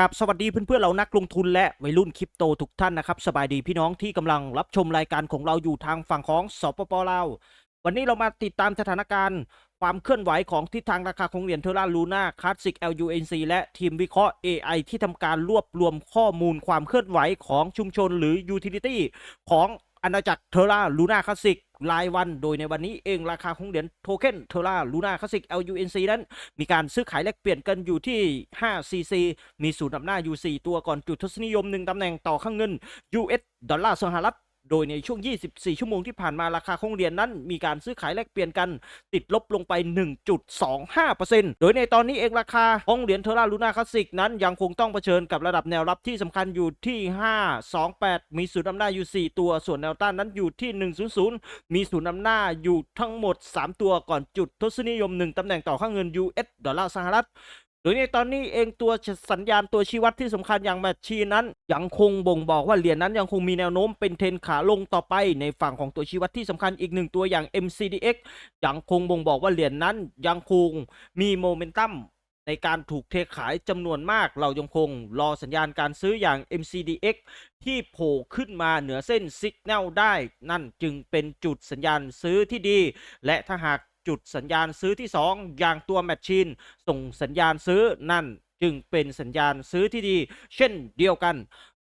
กับสวัสดีเพื่อนๆเรานักลงทุนและวัยรุ่นคริปโตทุกท่านนะครับสบายดีพี่น้องที่กำลังรับชมรายการของเราอยู่ทางฝั่งของสปปลาววันนี้เรามาติดตามสถานการณ์ ความเคลื่อนไหวของทิศทางราคาของเหรียญเทอร่าลูน่าคลาสสิก LUNC และทีมวิเคราะห์ AI ที่ทำการรวบรวมข้อมูลความเคลื่อนไหวของชุมชนหรือ Utility ของ อาณาจักรเทราลูน่าคลาสสิกรายวัน โดยในวันนี้เองราคาของเหรียญโทเค็นเทราลูน่าคลาสสิก LUNC นั้น มีการซื้อขายแลกเปลี่ยนกันอยู่ที่ 5 CC มีศูนย์นำหน้าอยู่ 4 ตัวก่อนจุดทศนิยม 1ตำแหน่งต่อข้างเงิน US ดอลลาร์สหรัฐ โดยในช่วง 24 ชั่วโมงที่ผ่านมาราคาของเหรียญนั้น มีการซื้อขายแลกเปลี่ยนกัน ติดลบลงไป 1.25%โดยในตอนนี้เองราคาของเหรียญเทอร่าลูน่าคลาสสิกนั้นยังคงต้องเผชิญกับระดับแนวรับที่สำคัญอยู่ที่ 528 มีศูนย์นำน้าอยู่ 4 ตัว ส่วนแนวต้านนั้นอยู่ที่ 100 มีศูนย์นำน้าอยู่ทั้งหมด 3 ตัวก่อนจุดทศนิยม 1ตำแหน่งต่อข้างเงิน US ดอลลาร์สหรัฐ โดยในตอนนี้เองตัวสัญญาณตัวชี้วัดที่สำคัญอย่างแมชชีนั้น ยังคงบ่งบอกว่าเหรียญนั้นยังคงมีแนวโน้มเป็นเทรนขาลงต่อไป ในฝั่งของตัวชี้วัดที่สำคัญอีกหนึ่งตัวอย่าง MCDX ยังคงบ่งบอกว่าเหรียญนั้นยังคงมีโมเมนตัมในการถูกเทขายจำนวนมาก เรายังคงรอสัญญาณการซื้ออย่าง MCDX ที่โผล่ขึ้นมาเหนือเส้นซิกแนลได้ นั่นจึงเป็นจุดสัญญาณซื้อที่ดี และถ้าหาก จุดสัญญาณซื้อที่ 2 อย่างตัวแมชชีนส่งสัญญาณซื้อนั่นจึงเป็นสัญญาณซื้อที่ดี เช่นเดียวกัน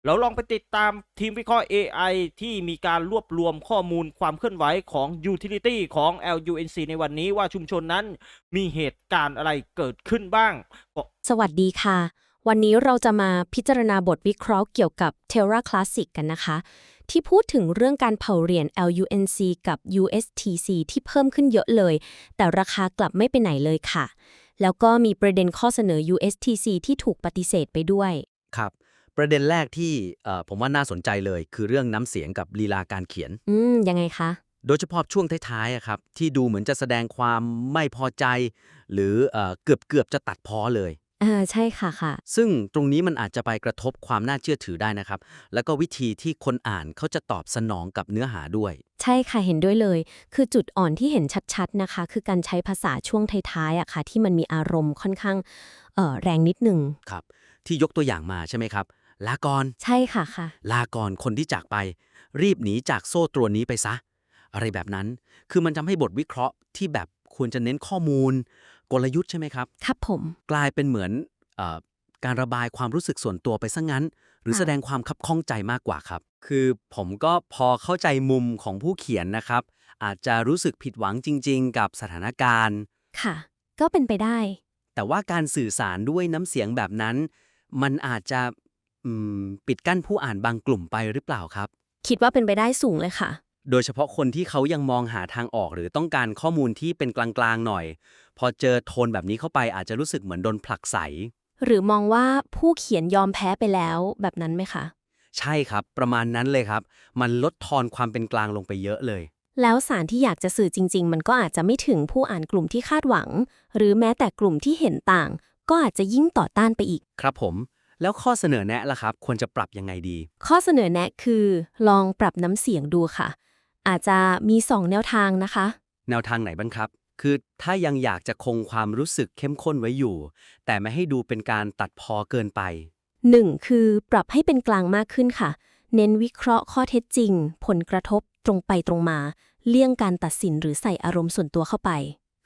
เราลองไปติดตามทีมวิเคราะห์ AI ที่มีการรวบรวมข้อมูลความเคลื่อนไหวของ Utility ของ LUNC ในวันนี้ว่าชุมชนนั้นมีเหตุการณ์อะไรเกิดขึ้นบ้าง สวัสดีค่ะ วันนี้เราจะมาพิจารณาบทวิเคราะห์เกี่ยวกับ Terra Classic กันนะคะ ที่พูดถึงเรื่องการเผาเหรียญ LUNC กับ USTC ที่เพิ่มขึ้นเยอะเลย แต่ราคากลับไม่ไปไหนเลยค่ะ แล้วก็มีประเด็นข้อเสนอ USTC ที่ถูกปฏิเสธไปด้วย ครับ ประเด็นแรกที่เอ่อผมว่าน่าสนใจเลย คือเรื่องน้ำเสียงกับลีลาการเขียน อืม ยังไงคะ โดยเฉพาะช่วงท้ายๆอะครับ ที่ดูเหมือนจะแสดงความไม่พอใจ หรือเอ่อเกือบเกือบจะตัดพ้อเลย อ่าใช่ค่ะค่ะ ซึ่งตรงนี้มันอาจจะไปกระทบความน่าเชื่อถือได้นะครับ แล้วก็วิธีที่คนอ่านเขาจะตอบสนองกับเนื้อหาด้วย ใช่ค่ะเห็นด้วยเลย คือจุดอ่อนที่เห็นชัดๆนะคะ คือการใช้ภาษาช่วงท้ายๆอะค่ะ ที่มันมีอารมณ์ค่อนข้างเอ่อแรงนิดนึง ครับ ที่ยกตัวอย่างมาใช่ไหมครับ ลากร ใช่ค่ะค่ะ ลากรคนที่จากไป รีบหนีจากโซ่ตรวนนี้ไปซะ อะไรแบบนั้น คือมันทำให้บทวิเคราะห์ที่แบบควรจะเน้นข้อมูล กลยุทธ์ใช่ไหมครับ ครับผม กลายเป็นเหมือนเออการระบายความรู้สึกส่วนตัวไปซะงั้น หรือค่ะ แสดงความคับข้องใจมากกว่าครับ คือผมก็พอเข้าใจมุมของผู้เขียนนะครับ อาจจะรู้สึกผิดหวังจริง ๆ กับสถานการณ์ ค่ะ ก็เป็นไปได้ แต่ว่าการสื่อสารด้วยน้ำเสียงแบบนั้น มันอาจจะอืมปิดกั้นผู้อ่านบางกลุ่มไปหรือเปล่าครับ คิดว่าเป็นไปได้สูงเลยค่ะ โดยเฉพาะคนที่เขายังมองหาทางออกหรือต้องการข้อมูลที่เป็นกลางๆหน่อย พอเจอโทนแบบนี้เข้าไปอาจจะรู้สึกเหมือนโดนผลักใสหรือมองว่าผู้เขียนยอมแพ้ไปแล้วแบบนั้นไหมคะ ใช่ครับประมาณนั้นเลยครับ มันลดทอนความเป็นกลางลงไปเยอะเลย แล้วสารที่อยากจะสื่อจริง ๆ มันก็อาจจะไม่ถึงผู้อ่านกลุ่มที่คาดหวัง หรือแม้แต่กลุ่มที่เห็นต่าง ก็อาจจะยิ่งต่อต้านไปอีก ครับผมแล้วข้อเสนอแนะล่ะครับ ควรจะปรับยังไงดี ข้อเสนอแนะคือ ลองปรับน้ำเสียงดูค่ะ อาจจะมีสองแนวทางนะคะ แนวทางไหนบ้างครับ คือถ้ายังอยากจะคงความรู้สึกเข้มข้นไว้อยู่ แต่ไม่ให้ดูเป็นการตัดพอเกินไป 1. คือปรับให้เป็นกลางมากขึ้นค่ะ เน้นวิเคราะห์ข้อเท็จจริง ผลกระทบตรงไปตรงมา เลี่ยงการตัดสินหรือใส่อารมณ์ส่วนตัวเข้าไป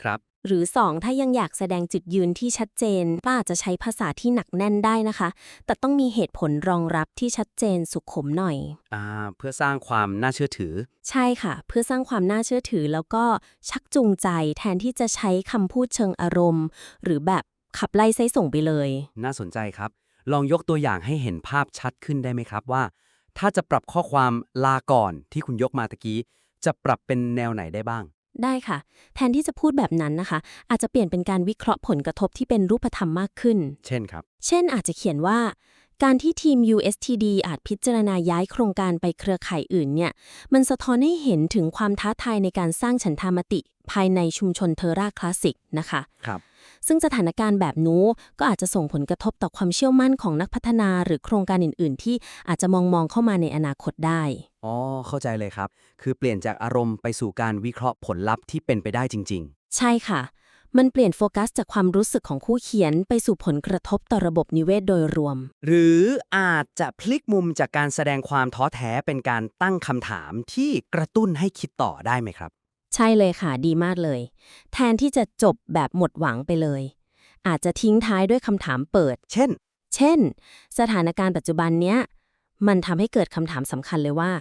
ครับ หรือ 2 ถ้ายังอยากแสดงจุดยืนที่ชัดเจนก็อาจจะใช้ภาษาที่หนักแน่นได้นะคะ แต่ต้องมีเหตุผลรองรับที่ชัดเจนสุขุมหน่อยอ่าเพื่อสร้างความน่าเชื่อถือ ใช่ค่ะ เพื่อสร้างความน่าเชื่อถือแล้วก็ชักจูงใจแทนที่จะใช้คำพูดเชิงอารมณ์ หรือแบบขับไล่ไส้ส่งไปเลย น่าสนใจครับ ลองยกตัวอย่างให้เห็นภาพชัดขึ้นได้ไหมครับว่า ถ้าจะปรับข้อความลาก่อนที่คุณยกมาตะกี้ จะปรับเป็นแนวไหนได้บ้าง ได้ค่ะ แทนที่จะพูดแบบนั้นนะคะ อาจจะเปลี่ยนเป็นการวิเคราะห์ผลกระทบที่เป็นรูปธรรมมากขึ้น เช่นครับ เช่นอาจจะเขียนว่า การที่ทีม USTD อาจพิจารณาย้ายโครงการไปเครือข่ายอื่นเนี่ย มันสะท้อนให้เห็นถึงความท้าทายในการสร้างฉันทามติ ภายในชุมชนเทอร่าคลาสสิกนะคะ ครับ ซึ่งสถานการณ์แบบนู้ก็อาจจะส่งผลกระทบต่อความเชื่อมั่นของนักพัฒนาหรือโครงการอื่น ๆ ที่อาจจะมองมองเข้ามาในอนาคตได้ อ๋อ เข้าใจเลยครับ คือเปลี่ยนจากอารมณ์ไปสู่การวิเคราะห์ผลลัพธ์ที่เป็นไปได้จริงใช่ค่ะ มันเปลี่ยนโฟกัสจากความรู้สึกของผู้เขียนไปสู่ผลกระทบต่อระบบนิเวศโดยรวม หรืออาจจะพลิกมุมจากการแสดงความท้อแท้เป็นการตั้งคำถามที่กระตุ้นให้คิดต่อได้ไหมครับ ใช่เลยค่ะ ดีมากเลย แทนที่จะจบแบบหมดหวังไปเลย อาจจะทิ้งท้ายด้วยคำถามเปิด เช่น เช่น สถานการณ์ปัจจุบันเนี้ย มันทำให้เกิดคำถามสำคัญเลยว่า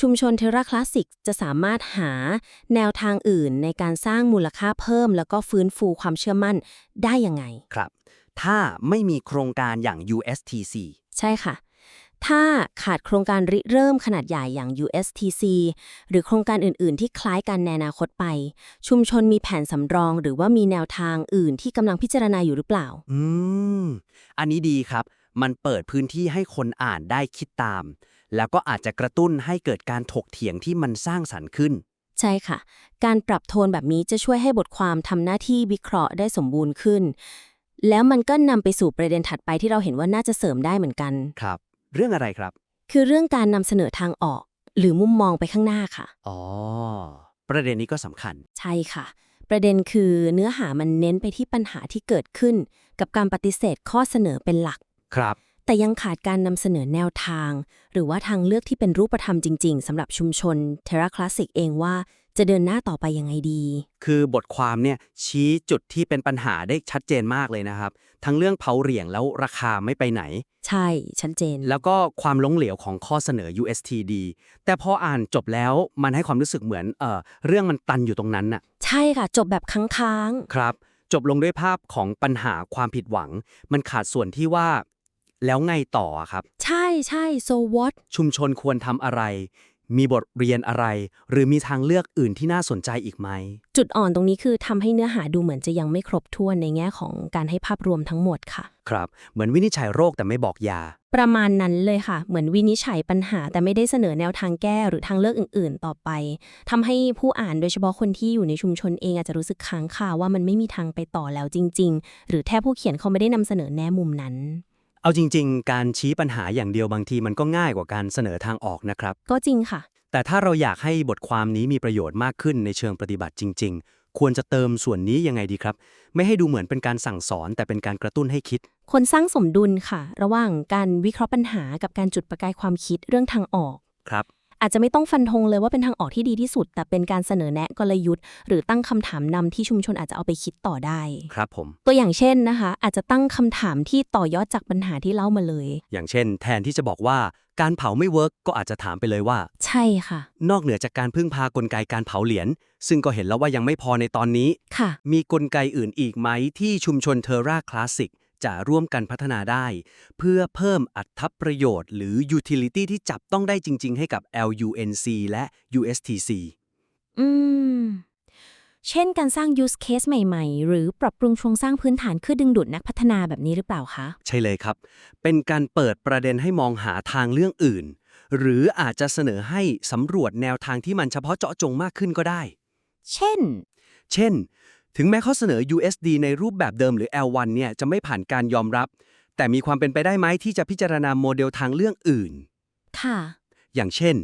ชุมชนเทราคลาสสิกจะสามารถหาแนวทางอื่นในการสร้างมูลค่าเพิ่ม แล้วก็ฟื้นฟูความเชื่อมั่นได้ยังไง ครับ ถ้าไม่มีโครงการอย่าง USTC ใช่ค่ะ ถ้าขาดโครงการริเริ่มขนาดใหญ่อย่าง USTC หรือโครงการอื่น ๆ ที่คล้ายกันในอนาคตไป ชุมชนมีแผนสำรอง หรือว่ามีแนวทางอื่นที่กำลังพิจารณาอยู่หรือเปล่า อืม อันนี้ดีครับ มันเปิดพื้นที่ให้คนอ่านได้คิดตาม แล้วก็อาจจะกระตุ้นให้เกิดการถกเถียงที่มันสร้างสรรค์ขึ้น ใช่ค่ะ การปรับโทนแบบนี้จะช่วยให้บทความทำหน้าที่วิเคราะห์ได้สมบูรณ์ขึ้น แล้วมันก็นำไปสู่ประเด็นถัดไปที่เราเห็นว่าน่าจะเสริมได้เหมือนกัน ครับ เรื่องอะไรครับ คือเรื่องการนำเสนอทางออก หรือมุมมองไปข้างหน้าค่ะ อ๋อ ประเด็นนี้ก็สำคัญ ใช่ค่ะ ประเด็นคือเนื้อหามันเน้นไปที่ปัญหาที่เกิดขึ้น กับการปฏิเสธข้อเสนอเป็นหลัก ครับ แต่ยังขาดการนำเสนอแนวทาง หรือว่าทางเลือกที่เป็นรูปธรรมจริง ๆสำหรับชุมชนเทราคลาสสิกเองว่า จะเดินหน้าต่อไปยังไงดี คือบทความเนี่ยชี้จุดที่เป็นปัญหาได้ชัดเจนมากเลยนะครับ ทั้งเรื่องเผาเหรียญแล้วราคาไม่ไปไหน ใช่ชัดเจน แล้วก็ความล้มเหลวของข้อเสนอ USTD แต่พออ่านจบแล้วมันให้ความรู้สึกเหมือนเออเรื่องมันตันอยู่ตรงนั้นน่ะ ใช่ค่ะ จบแบบค้างครับ จบลงด้วยภาพของปัญหาความผิดหวัง มันขาดส่วนที่ว่า แล้วไงต่ออะครับๆใช่ใช่ so what ชุมชนควรทำอะไร มีบทเรียนอะไร หรือมีทางเลือกอื่นที่น่าสนใจอีกไหม จุดอ่อนตรงนี้คือทำให้เนื้อหาดูเหมือนจะยังไม่ครบถ้วนในแง่ของการให้ภาพรวมทั้งหมดค่ะ ครับ เหมือนวินิจฉัยโรคแต่ไม่บอกยา ประมาณนั้นเลยค่ะ เหมือนวินิจฉัยปัญหา แต่ไม่ได้เสนอแนวทางแก้หรือทางเลือกอื่น ๆ ต่อไปทำให้ผู้อ่านโดยเฉพาะคนที่อยู่ในชุมชนเองอาจจะรู้สึกค้างคาว่ามันไม่มีทางไปต่อแล้วจริง ๆ หรือแท้ผู้เขียนเขาไม่ได้นำเสนอแน่มุมนั้น เอาจริง ๆ การชี้ปัญหาอย่างเดียวบางทีมันก็ง่ายกว่าการเสนอทางออกนะครับ ก็จริงค่ะ แต่ถ้าเราอยากให้บทความนี้มีประโยชน์มากขึ้นในเชิงปฏิบัติจริง ๆ ควรจะเติมส่วนนี้ยังไงดีครับ ไม่ให้ดูเหมือนเป็นการสั่งสอน แต่เป็นการกระตุ้นให้คิด คนสร้างสมดุลค่ะ ระหว่างการวิเคราะห์ปัญหากับการจุดประกายความคิดเรื่องทางออก ครับ อาจจะไม่ต้องฟันธงเลยว่าเป็นทางออกที่ดีที่สุด แต่เป็นการเสนอแนะกลยุทธ์ หรือตั้งคำถามนำที่ชุมชนอาจจะเอาไปคิดต่อได้ครับผม ตัวอย่างเช่นนะคะ อาจจะตั้งคำถามที่ต่อยอดจากปัญหาที่เล่ามาเลย อย่างเช่น แทนที่จะบอกว่าการเผาไม่เวิร์กก็อาจจะถามไปเลยว่า ใช่ค่ะ นอกเหนือจากการพึ่งพากลไกการเผาเหรียญซึ่งก็เห็นแล้วว่ายังไม่พอในตอนนี้ค่ะ มีกลไกอื่นอีกไหมที่ชุมชนเทอร่าคลาสสิก จะร่วมกันพัฒนาได้ เพื่อเพิ่มอัตประโยชน์หรือ utility ที่จับต้องได้จริง ๆ ให้กับ LUNC และ USTC อืม เช่นการสร้าง use case ใหม่ ๆ หรือปรับปรุงโครงสร้างพื้นฐานเพื่อดึงดูดนักพัฒนาแบบนี้หรือเปล่าคะ ใช่เลยครับ เป็นการเปิดประเด็นให้มองหาทางเรื่องอื่น หรืออาจจะเสนอให้สำรวจแนวทางที่มันเฉพาะเจาะจงมากขึ้นก็ได้ เช่น เช่น ถึงแม้ข้อเสนอ USD ในรูปแบบเดิมหรือ L1 เนี่ยจะไม่ผ่านการยอมรับ แต่มีความเป็นไปได้ไหมที่จะพิจารณาโมเดลทางเรื่องอื่น ค่ะ อย่างเช่น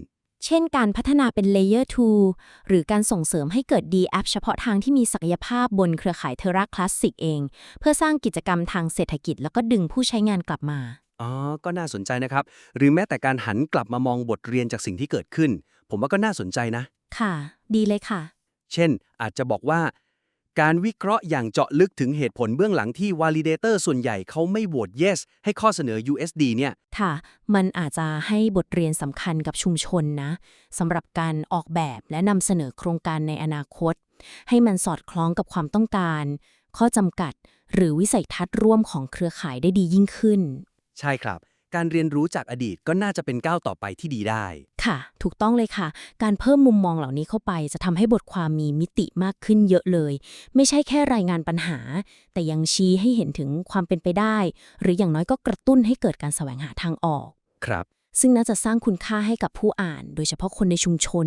เช่นการพัฒนาเป็น Layer 2 หรือการส่งเสริมให้เกิด D App เฉพาะทางที่มีศักยภาพบนเครือข่ายเทราคลาสสิกเอง เพื่อสร้างกิจกรรมทางเศรษฐกิจ แล้วก็ดึงผู้ใช้งานกลับมา อ๋อ ก็น่าสนใจนะครับ หรือแม้แต่การหันกลับมามองบทเรียนจากสิ่งที่เกิดขึ้น ผมว่าก็น่าสนใจนะ ค่ะ ดีเลยค่ะ เช่น อาจจะบอกว่า การวิเคราะห์อย่างเจาะลึกถึงเหตุผลเบื้องหลังที่ validator ส่วนใหญ่เขาไม่โหวต yes ให้ข้อเสนอ USD เนี่ย ค่ะ มันอาจจะให้บทเรียนสำคัญกับชุมชนนะสำหรับการออกแบบและนำเสนอโครงการในอนาคต ให้มันสอดคล้องกับความต้องการ ข้อจำกัด หรือวิสัยทัศน์ร่วมของเครือข่ายได้ดียิ่งขึ้น ใช่ครับ การเรียนรู้จากอดีตก็น่าจะเป็นก้าวต่อไปที่ดีได้ ค่ะ ถูกต้องเลยค่ะ การเพิ่มมุมมองเหล่านี้เข้าไป จะทำให้บทความมีมิติมากขึ้นเยอะเลย ไม่ใช่แค่รายงานปัญหา แต่ยังชี้ให้เห็นถึงความเป็นไปได้ หรืออย่างน้อยก็กระตุ้นให้เกิดการแสวงหาทางออก ครับ ซึ่งน่าจะสร้างคุณค่าให้กับผู้อ่าน โดยเฉพาะคนในชุมชน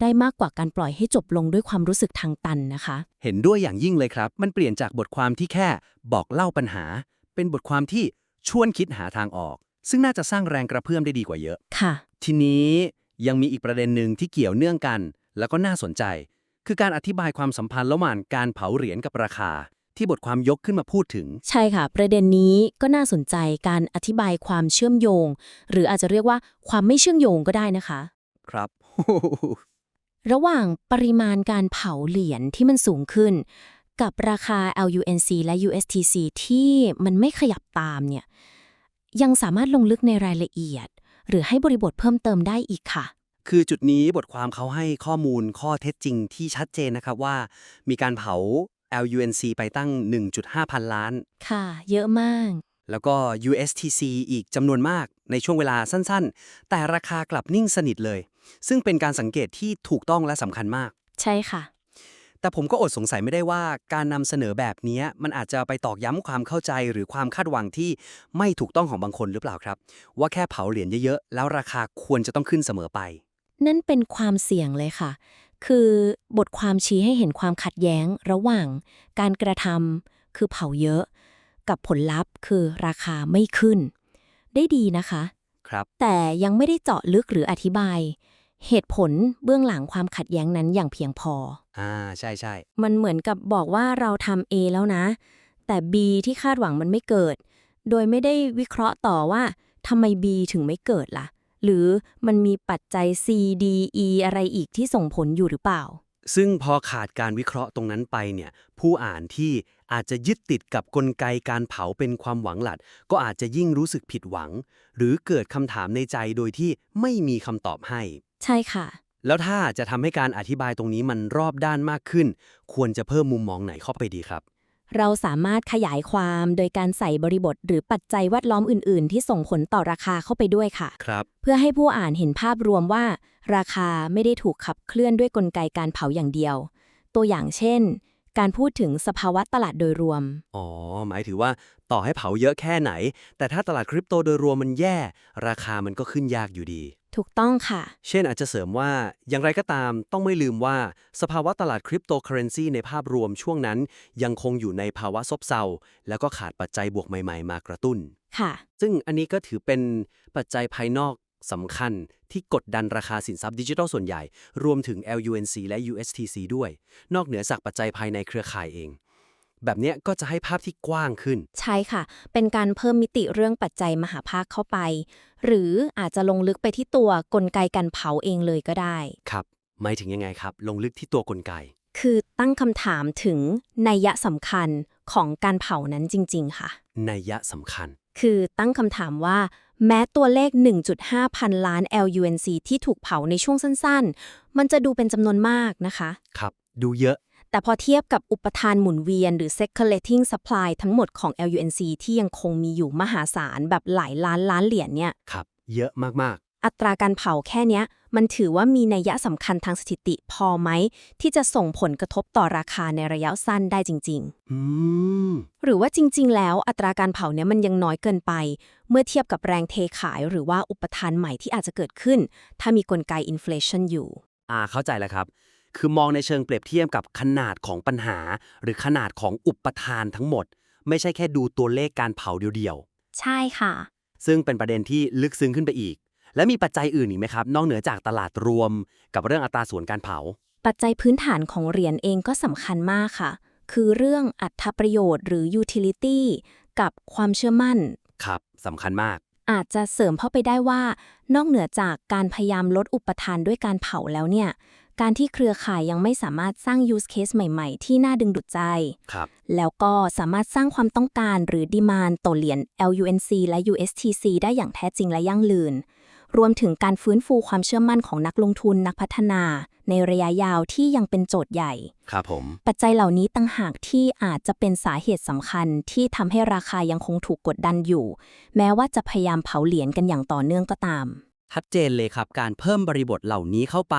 ได้มากกว่าการปล่อยให้จบลงด้วยความรู้สึกทางตันนะคะ เห็นด้วยอย่างยิ่งเลยครับ มันเปลี่ยนจากบทความที่แค่บอกเล่าปัญหา เป็นบทความที่ชวนคิดหาทางออก ซึ่งน่าจะสร้างแรงกระเพื่อมได้ดีกว่าเยอะ ค่ะ ทีนี้ยังมีอีกประเด็นหนึ่งที่เกี่ยวเนื่องกัน แล้วก็น่าสนใจ คือการอธิบายความสัมพันธ์ระหว่างการเผาเหรียญกับราคา ที่บทความยกขึ้นมาพูดถึง ใช่ค่ะ ประเด็นนี้ก็น่าสนใจการอธิบายความเชื่อมโยง หรืออาจจะเรียกว่าความไม่เชื่อมโยงก็ได้นะคะ ครับ ระหว่างปริมาณการเผาเหรียญที่มันสูงขึ้น กับราคา LUNC และ USTC ที่มันไม่ขยับตามเนี่ย ยังสามารถลงลึกในรายละเอียด หรือให้บริบทเพิ่มเติมได้อีกค่ะ คือจุดนี้บทความเขาให้ข้อมูลข้อเท็จจริงที่ชัดเจนนะครับว่า มีการเผา LUNC ไปตั้ง 1.5 พันล้าน ค่ะ เยอะมาก แล้วก็ USTC อีกจำนวนมากในช่วงเวลาสั้นๆ แต่ราคากลับนิ่งสนิทเลย ซึ่งเป็นการสังเกตที่ถูกต้องและสำคัญมาก ใช่ค่ะ แต่ผมก็อดสงสัยไม่ได้ว่าการนำเสนอแบบนี้มันอาจจะไปตอกย้ำความเข้าใจหรือความคาดหวังที่ไม่ถูกต้องของบางคนหรือเปล่าครับ ว่าแค่เผาเหรียญเยอะๆ แล้วราคาควรจะต้องขึ้นเสมอไป นั่นเป็นความเสี่ยงเลยค่ะ คือบทความชี้ให้เห็นความขัดแย้งระหว่าง การกระทำคือเผาเยอะ กับผลลัพธ์คือราคาไม่ขึ้น ได้ดีนะคะ ครับ แต่ยังไม่ได้เจาะลึกหรืออธิบาย เหตุผลเบื้องหลังความขัดแย้งนั้นอย่างเพียงพอ อ่าใช่ใช่มันเหมือนกับบอกว่าเราทำ A แล้วนะ แต่ B ที่คาดหวังมันไม่เกิด โดยไม่ได้วิเคราะห์ต่อว่าทำไม B ถึงไม่เกิดล่ะ หรือมันมีปัจจัย C D E อะไรอีกที่ส่งผลอยู่หรือเปล่า ซึ่งพอขาดการวิเคราะห์ตรงนั้นไปเนี่ยผู้อ่านที่อาจจะยึดติดกับกลไกการเผาเป็นความหวังหลัด ก็อาจจะยิ่งรู้สึกผิดหวัง หรือเกิดคำถามในใจโดยที่ไม่มีคำตอบให้ ใช่ค่ะ แล้วถ้าจะทำให้การอธิบายตรงนี้มันรอบด้านมากขึ้น ควรจะเพิ่มมุมมองไหนเข้าไปดีครับ เราสามารถขยายความโดยการใส่บริบทหรือปัจจัยแวดล้อมอื่น ๆ ที่ส่งผลต่อราคาเข้าไปด้วยค่ะ ครับ เพื่อให้ผู้อ่านเห็นภาพรวมว่า ราคาไม่ได้ถูกขับเคลื่อนด้วยกลไกการเผาอย่างเดียว ตัวอย่างเช่น การพูดถึงสภาวะตลาดโดยรวม อ๋อ หมายถือว่าต่อให้เผาเยอะแค่ไหน แต่ถ้าตลาดคริปโตโดยรวมมันแย่ ราคามันก็ขึ้นยากอยู่ดี ถูกต้องค่ะ เช่นอาจจะเสริมว่า อย่างไรก็ตามต้องไม่ลืมว่า สภาวะตลาดคริปโตเคอเรนซีในภาพรวมช่วงนั้น ยังคงอยู่ในภาวะซบเซา แล้วก็ขาดปัจจัยบวกใหม่ๆ มากระตุ้น ค่ะ ซึ่งอันนี้ก็ถือเป็นปัจจัยภายนอกสำคัญที่กดดันราคาสินทรัพย์ดิจิทัลส่วนใหญ่ รวมถึง LUNC และ USTC ด้วย นอกเหนือจากปัจจัยภายในเครือข่ายเอง แบบเนี้ยก็จะให้ภาพที่กว้างขึ้น ใช่ค่ะ เป็นการเพิ่มมิติเรื่องปัจจัยมหาภาคเข้าไป หรืออาจจะลงลึกไปที่ตัวกลไกการเผาเองเลยก็ได้ ครับหมายถึงยังไงครับ ลงลึกที่ตัวกลไก คือตั้งคำถามถึงนัยยะสำคัญของการเผานั้นจริง ๆ ค่ะนัยยะสำคัญ คือตั้งคำถามว่า แม้ตัวเลข 1.5 พันล้าน LUNC ที่ถูกเผาในช่วงสั้น ๆ มันจะดูเป็นจำนวนมากนะคะ ครับ ดูเยอะ แต่พอเทียบกับอุปทานหมุนเวียนหรือ circulating supply ทั้งหมดของ LUNC ที่ยังคงมีอยู่มหาศาลแบบหลายล้านล้านเหรียญเนี่ย ครับ เยอะมากอัตราการเผาแค่เนี้ย มันถือว่ามีนัยยะสำคัญทางสถิติพอไหม ที่จะส่งผลกระทบต่อราคาในระยะสั้นได้จริง ๆ อืมๆหรือว่าจริง ๆ แล้วอัตราการเผาเนี้ยมันยังน้อยเกินไป เมื่อเทียบกับแรงเทขายหรือว่าอุปทานใหม่ที่อาจจะเกิดขึ้น ถ้ามีกลไกอินฟล t i o n อยู่ อ่า เข้าใจแล้วครับ คือมองในเชิงเปรียบเทียบกับขนาดของปัญหา หรือขนาดของอุปทานทั้งหมด ไม่ใช่แค่ดูตัวเลขการเผาเดียวใช่ค่ะๆซึ่งเป็นประเด็นที่ลึกซึ้งขึ้นไปอีก และมีปัจจัยอื่นอีกไหมครับ นอกเหนือจากตลาดรวม กับเรื่องอัตราส่วนการเผา ปัจจัยพื้นฐานของเหรียญเองก็สำคัญมากค่ะ คือเรื่องอัตประโยชน์หรือ utility กับความเชื่อมั่น ครับสำคัญมากอาจจะเสริมเข้าไปได้ว่า นอกเหนือจากการพยายามลดอุปทานด้วยการเผาแล้วเนี่ย การที่เครือข่ายยังไม่สามารถสร้าง use case ใหม่ๆ ที่น่าดึงดูดใจ ครับ แล้วก็สามารถสร้างความต้องการหรือดีมานต่อเหรียญ LUNC และ USTC ได้อย่างแท้จริงและยั่งยืน รวมถึงการฟื้นฟูความเชื่อมั่นของนักลงทุนนักพัฒนา ในระยะยาวที่ยังเป็นโจทย์ใหญ่ ครับผม ปัจจัยเหล่านี้ต่างหากที่อาจจะเป็นสาเหตุสำคัญที่ทำให้ราคายังคงถูกกดดันอยู่ แม้ว่าจะพยายามเผาเหรียญกันอย่างต่อเนื่องก็ตาม ชัดเจนเลยครับ การเพิ่มบริบทเหล่านี้เข้าไป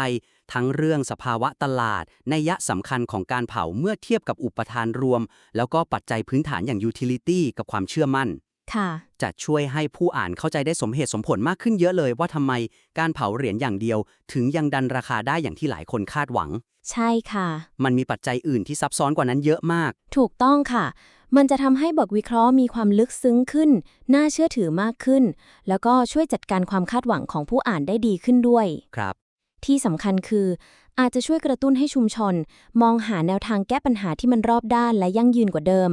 ทั้งเรื่องสภาวะตลาดนัยยะสำคัญของการเผาเมื่อเทียบกับอุปทานรวม แล้วก็ปัจจัยพื้นฐานอย่าง utility กับความเชื่อมั่นค่ะจะช่วยให้ผู้อ่านเข้าใจได้สมเหตุสมผลมากขึ้นเยอะเลยว่าทำไมการเผาเหรียญอย่างเดียว ถึงยังดันราคาได้อย่างที่หลายคนคาดหวัง ใช่ค่ะ มันมีปัจจัยอื่นที่ซับซ้อนกว่านั้นเยอะมาก ถูกต้องค่ะ มันจะทำให้บทวิเคราะห์มีความลึกซึ้งขึ้น น่าเชื่อถือมากขึ้น แล้วก็ช่วยจัดการความคาดหวังของผู้อ่านได้ดีขึ้นด้วย ครับ ที่สำคัญคือ อาจจะช่วยกระตุ้นให้ชุมชน มองหาแนวทางแก้ปัญหาที่มันรอบด้านและยั่งยืนกว่าเดิม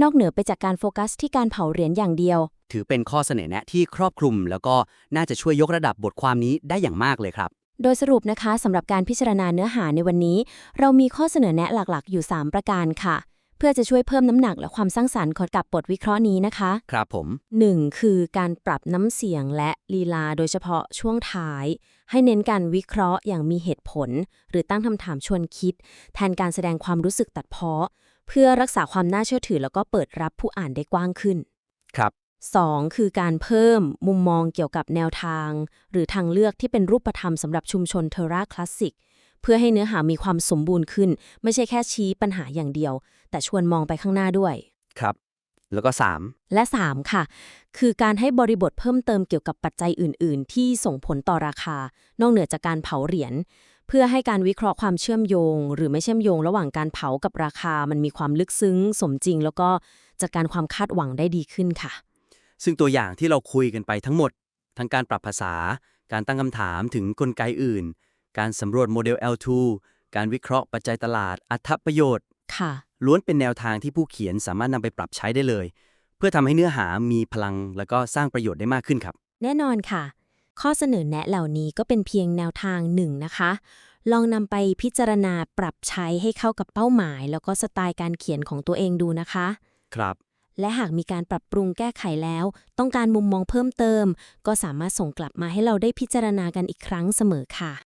นอกเหนือไปจากการโฟกัสที่การเผาเหรียญอย่างเดียว ถือเป็นข้อเสนอแนะที่ครอบคลุม แล้วก็น่าจะช่วยยกระดับบทความนี้ได้อย่างมากเลยครับ โดยสรุปนะคะสำหรับการพิจารณาเนื้อหาในวันนี้ เรามีข้อเสนอแนะหลักๆ อยู่ 3 ประการค่ะเพื่อจะช่วยเพิ่มน้ำหนักและความสร้างสรรค์ของกับบทวิเคราะห์นี้นะคะ ครับผม 1. คือการปรับน้ำเสียงและลีลาโดยเฉพาะช่วงท้าย ให้เน้นการวิเคราะห์อย่างมีเหตุผล หรือตั้งคำถามชวนคิด แทนการแสดงความรู้สึกตัดเพ้อเพื่อรักษาความน่าเชื่อถือ แล้วก็เปิดรับผู้อ่านได้กว้างขึ้น ครับ 2. คือการเพิ่มมุมมองเกี่ยวกับแนวทาง หรือทางเลือกที่เป็นรูปธรรมสำหรับชุมชนเทอร่าคลาสสิก เพื่อให้เนื้อหามีความสมบูรณ์ขึ้น ไม่ใช่แค่ชี้ปัญหาอย่างเดียว แต่ชวนมองไปข้างหน้าด้วย ครับ แล้วก็ 3 และ 3 ค่ะ คือการให้บริบทเพิ่มเติมเกี่ยวกับปัจจัยอื่น ๆ ที่ส่งผลต่อราคา นอกเหนือจากการเผาเหรียญเพื่อให้การวิเคราะห์ความเชื่อมโยง หรือไม่เชื่อมโยงระหว่างการเผากับราคา มันมีความลึกซึ้ง สมจริง แล้วก็จัดการความคาดหวังได้ดีขึ้นค่ะ ซึ่งตัวอย่างที่เราคุยกันไปทั้งหมด ทั้งการปรับภาษา การตั้งคำถามถึงกลไกอื่น การสำรวจโมเดล L2 การวิเคราะห์ปัจจัยตลาด อัตประโยชน์ ค่ะ ล้วนเป็นแนวทางที่ผู้เขียนสามารถนำไปปรับใช้ได้เลย เพื่อทำให้เนื้อหามีพลังแล้วก็สร้างประโยชน์ได้มากขึ้นครับ แน่นอนค่ะ ข้อเสนอแนะเหล่านี้ก็เป็นเพียงแนวทางหนึ่งนะคะ ลองนำไปพิจารณาปรับใช้ให้เข้ากับเป้าหมาย แล้วก็สไตล์การเขียนของตัวเองดูนะคะ ครับ และหากมีการปรับปรุงแก้ไขแล้ว ต้องการมุมมองเพิ่มเติม ก็สามารถส่งกลับมาให้เราได้พิจารณากันอีกครั้งเสมอค่ะ